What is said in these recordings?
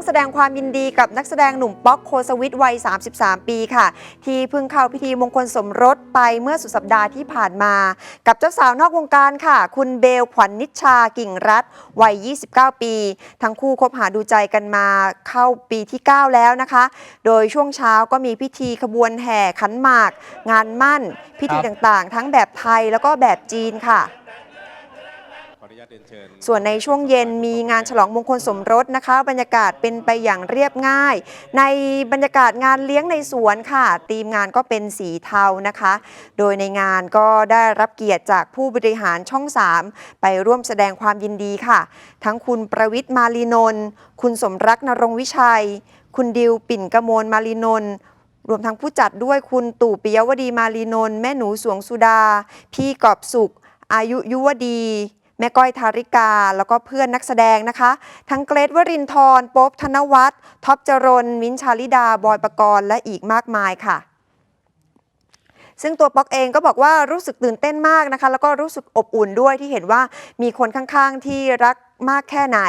ต้องแสดงความยินดีกับนักแสดงหนุ่มป๊อกโคสวิทวัย 33 ปีค่ะ ที่เพิ่งเข้าพิธีมงคลสมรสไปเมื่อสุดสัปดาห์ที่ผ่านมา กับเจ้าสาวนอกวงการค่ะ คุณเบลขวัญนนิชากิ่งรัตวัย 29 ปี ทั้งคู่คบหาดูใจกันมาเข้าปีที่ 9 แล้วนะคะ โดยช่วงเช้าก็มีพิธีขบวนแห่ขันหมาก งานมั่น พิธีต่างๆ ทั้งแบบไทยแล้วก็แบบจีนค่ะ ส่วนในช่วงเย็นมีงานฉลองมงคลสมรสนะคะ บรรยากาศเป็นไปอย่างเรียบง่าย ในบรรยากาศงานเลี้ยงในสวนค่ะทีมงานก็เป็นสีเทานะคะ โดยในงานก็ได้รับเกียรติจากผู้บริหารช่อง 3 ไปร่วมแสดงความยินดีค่ะ ทั้งคุณประวิทย์มาลีนนท์คุณสมรักนรงวิชัย คุณดิวปิ่นกมลมาลีนนท์รวมทั้งผู้จัดด้วยคุณตู่ปิยวดีมาลีนนท์แม่หนูสวงสุดา พี่กอบสุข อายุยุวดี แม่ก้อยทาริกา แล้วก็เพื่อนนักแสดงนะคะ ทั้งเกรทวรินทร์ป๊บธนวัฒน์ท็อปจรน มิ้นท์ชาลิดา บอยปกรณ์และอีกมากมายค่ะ ซึ่งตัวป๊อกเองก็บอกว่ารู้สึกตื่นเต้นมากนะคะ แล้วก็รู้สึกอบอุ่นด้วยที่เห็นว่ามีคนข้างๆ ที่รักมากแค่ไหน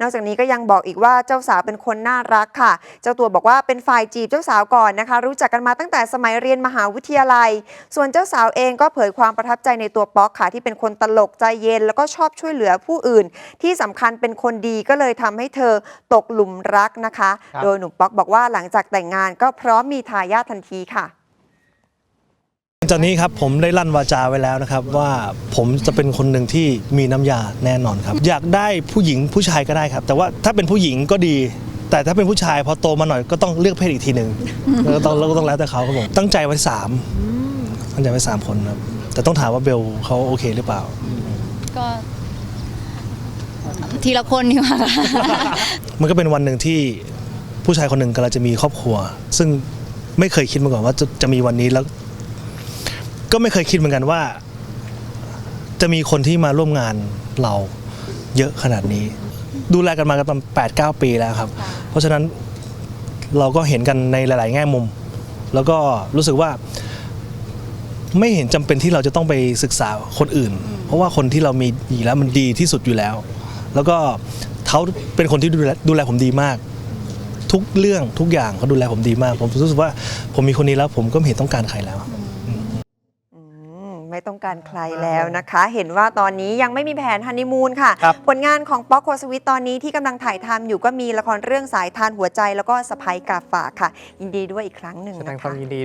นอกจากนี้ก็ยังบอกอีกว่าเจ้าสาวเป็นคนน่ารักค่ะ เจ้าตัวบอกว่าเป็นฝ่ายจีบเจ้าสาวก่อนนะคะ รู้จักกันมาตั้งแต่สมัยเรียนมหาวิทยาลัย ส่วนเจ้าสาวเองก็เผยความประทับใจในตัวป๊อกค่ะที่เป็นคนตลกใจเย็น แล้วก็ชอบช่วยเหลือผู้อื่น ที่สำคัญเป็นคนดีก็เลยทำให้เธอตกหลุมรักนะคะครับโดยหนุ่มป๊อกบอกว่าหลังจากแต่งงานก็พร้อมมีทายาททันทีค่ะ จากนี้ครับผมได้ลั่นวาจาไว้แล้วนะครับว่าผมจะเป็นคนหนึ่งที่มีน้ำยาแน่นอนครับ อยากได้ผู้หญิงผู้ชายก็ได้ครับ แต่ว่าถ้าเป็นผู้หญิงก็ดี แต่ถ้าเป็นผู้ชายพอโตมาหน่อยก็ต้องเลือกเพศอีกทีหนึ่งแล้วก็ต้องแล้วก็ต้องแล้วแต่เขาครับผมตั้งใจไว้สามตั้งใจไว้สามคนครับแต่ต้องถามว่าเบลเขาโอเคหรือเปล่า ก็ ทีละคนดีกว่าค่ะมันก็เป็นวันหนึ่งที่ผู้ชายคนหนึ่งกำลังจะมีครอบครัว ซึ่งไม่เคยคิดมาก่อนว่าจะจะมีวันนี้แล้ว ก็ไม่เคยคิดเหมือนกันว่า จะมีคนที่มาร่วมงานเราเยอะขนาดนี้ ดูแลกันมากันประมาณแปดเก้าปีแล้วครับ เพราะฉะนั้นเราก็เห็นกันในหลาย ๆ แง่มุม แล้วก็รู้สึกว่าไม่เห็นจำเป็นที่เราจะต้องไปศึกษาคนอื่น เพราะว่าคนที่เรามีอยู่แล้วมันดีที่สุดอยู่แล้ว แล้วก็เขาเป็นคนที่ดูแลดูแลผมดีมาก ทุกเรื่องทุกอย่างเขาดูแลผมดีมาก ผมรู้สึกว่าผมมีคนนี้แล้ว ผมก็ไม่เห็นต้องการใครแล้ว ไม่ต้องการใครแล้วนะคะ เห็นว่าตอนนี้ยังไม่มีแผนฮันนีมูนค่ะ ครับ ผลงานของป๊อกโคสวิตตอนนี้ที่กำลังถ่ายทำอยู่ก็มีละครเรื่องสายทานหัวใจแล้วก็สะพายกาฝากค่ะ ยินดีด้วยอีกครั้งหนึ่งแสดงนะความคะ ยินดี